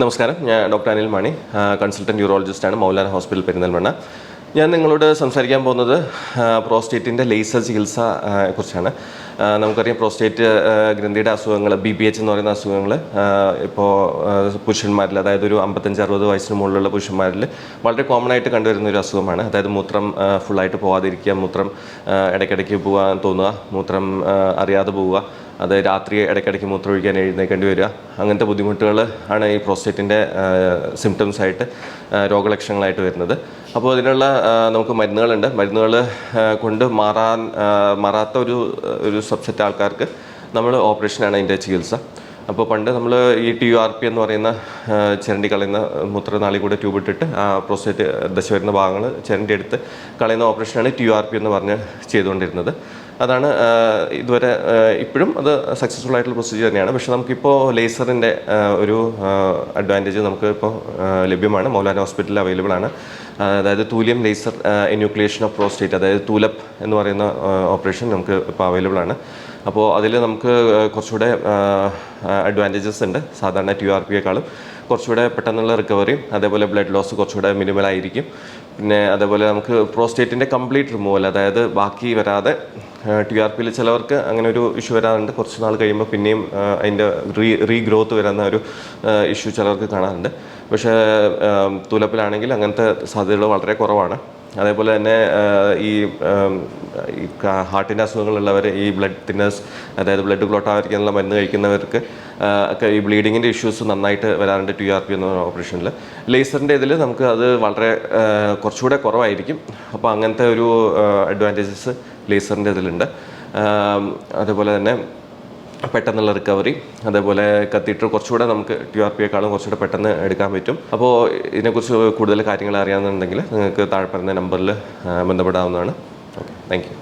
നമസ്കാരം. ഞാൻ doctor Anil Mani consultant യൂറോളജിസ്റ്റാണ് മൗലാന ഹോസ്പിറ്റൽ പെരിന്തൽമണ്ണ. ഞാൻ നിങ്ങളോട് സംസാരിക്കാൻ പോകുന്നത് പ്രോസ്റ്റേറ്റിന്റെ ലേസർ ചികിത്സ കുറിച്ചാണ്. നമുക്കറിയാം പ്രോസ്റ്റേറ്റ് ഗ്രന്ഥിയുടെ അസുഖങ്ങൾ ബി പി എച്ച് എന്ന് പറയുന്ന അസുഖങ്ങൾ ഇപ്പോൾ പുരുഷന്മാരിൽ അതായത് ഒരു അമ്പത്തഞ്ച് അറുപത് വയസ്സിന് മുകളിലുള്ള പുരുഷന്മാരിൽ വളരെ കോമൺ ആയിട്ട് കണ്ടുവരുന്ന ഒരു അസുഖമാണ്. അതായത് മൂത്രം ഫുള്ളായിട്ട് പോകാതിരിക്കുക മൂത്രം ഇടയ്ക്കിടയ്ക്ക് പോകാൻ തോന്നുക മൂത്രം അറിയാതെ പോവുക അത് രാത്രി ഇടയ്ക്കിടയ്ക്ക് മൂത്രമൊഴിക്കാൻ എഴുന്നേക്കേണ്ടി വരിക. അങ്ങനത്തെ ബുദ്ധിമുട്ടുകൾ ആണ് ഈ പ്രോസ്റ്റേറ്റിന്റെ സിംറ്റംസ് ആയിട്ട് രോഗലക്ഷണങ്ങളായിട്ട് വരുന്നത്. അപ്പോൾ അതിനുള്ള നമുക്ക് മരുന്നുകളുണ്ട്. മരുന്നുകൾ കൊണ്ട് മാറാൻ മാറാത്ത ഒരു ഒരു സബ്സെറ്റ് ആൾക്കാർക്ക് നമ്മൾ ഓപ്പറേഷനാണ് അതിന്റെ ചികിത്സ. അപ്പോൾ പണ്ട് നമ്മൾ ഈ ടി യു ആർ പി എന്ന് പറയുന്ന ചിരണ്ടി കളയുന്ന മൂത്രനാളി കൂടെ ട്യൂബ് ഇട്ടിട്ട് ആ പ്രോസ്റ്റേറ്റ് ദശ വരുന്ന ഭാഗങ്ങൾ ചിരണ്ടി എടുത്ത് കളയുന്ന ഓപ്പറേഷനാണ് ടി യു ആർ പി എന്ന് പറഞ്ഞ് ചെയ്തുകൊണ്ടിരുന്നത്. അതാണ് ഇതുവരെ ഇപ്പോഴും അത് സക്സസ്ഫുൾ ആയിട്ടുള്ള പ്രൊസീജിയർ തന്നെയാണ്. പക്ഷേ നമുക്കിപ്പോൾ ലേസറിന്റെ ഒരു അഡ്വാന്റേജ് നമുക്ക് ഇപ്പോൾ ലഭ്യമാണ്. മൗലാന ഹോസ്പിറ്റലിൽ അവൈലബിൾ ആണ്. അതായത് thulium laser enucleation of prostate അതായത് തൂലപ്പ് എന്ന് പറയുന്ന ഓപ്പറേഷൻ നമുക്ക് ഇപ്പോൾ അവൈലബിൾ ആണ്. അപ്പോൾ അതിൽ നമുക്ക് കുറച്ചുകൂടെ അഡ്വാന്റേജസ് ഉണ്ട്. സാധാരണ ടി ആർ പിയേക്കാളും കുറച്ചുകൂടെ പെട്ടെന്നുള്ള റിക്കവറിയും അതേപോലെ ബ്ലഡ് ലോസ് കുറച്ചുകൂടെ മിനിമൽ ആയിരിക്കും. പിന്നെ അതേപോലെ നമുക്ക് പ്രോസ്റ്റേറ്റിന്റെ കംപ്ലീറ്റ് റിമൂവൽ അതായത് ബാക്കി വരാതെ ടി ആർ പിയിൽ ചിലവർക്ക് അങ്ങനെ ഒരു ഇഷ്യൂ വരാറുണ്ട്. കുറച്ച് നാൾ കഴിയുമ്പോൾ പിന്നെയും അതിന്റെ റീ റീഗ്രോത്ത് വരുന്ന ഒരു ഇഷ്യൂ ചിലവർക്ക് കാണാറുണ്ട്. പക്ഷേ തുലപ്പിലാണെങ്കിൽ അങ്ങനത്തെ സാധ്യതകൾ വളരെ കുറവാണ്. അതേപോലെ തന്നെ ഈ ഹാർട്ടിന്റെ അസുഖങ്ങളുള്ളവർ ഈ ബ്ലഡ് തിന്നേഴ്സ് അതായത് ബ്ലഡ് ക്ലോട്ട് ആയിരിക്കാനുള്ള മരുന്ന് കഴിക്കുന്നവർക്ക് ഒക്കെ ഈ ബ്ലീഡിങ്ങിന്റെ ഇഷ്യൂസ് നന്നായിട്ട് വരാറുണ്ട് ടി ആർ പി എന്ന ഓപ്പറേഷനിൽ ലേസറിന്റെ ഇതിൽ നമുക്ക് അത് വളരെ കുറച്ചുകൂടെ കുറവായിരിക്കും. അപ്പോൾ അങ്ങനത്തെ ഒരു അഡ്വാന്റേജസ് ലേസറിന്റെ ഇതിലുണ്ട്. അതേപോലെ തന്നെ പെട്ടെന്നുള്ള റിക്കവറി അതേപോലെ കത്തീഡ്രൽ കുറച്ചുകൂടെ നമുക്ക് ടി ആർ പിയെക്കാളും കുറച്ചുകൂടെ പെട്ടെന്ന് എടുക്കാൻ പറ്റും. അപ്പോൾ ഇതിനെക്കുറിച്ച് കൂടുതൽ കാര്യങ്ങൾ അറിയാമെന്നുണ്ടെങ്കിൽ നിങ്ങൾക്ക് താഴെ പറഞ്ഞ നമ്പറിൽ ബന്ധപ്പെടാവുന്നതാണ്. Okay thank you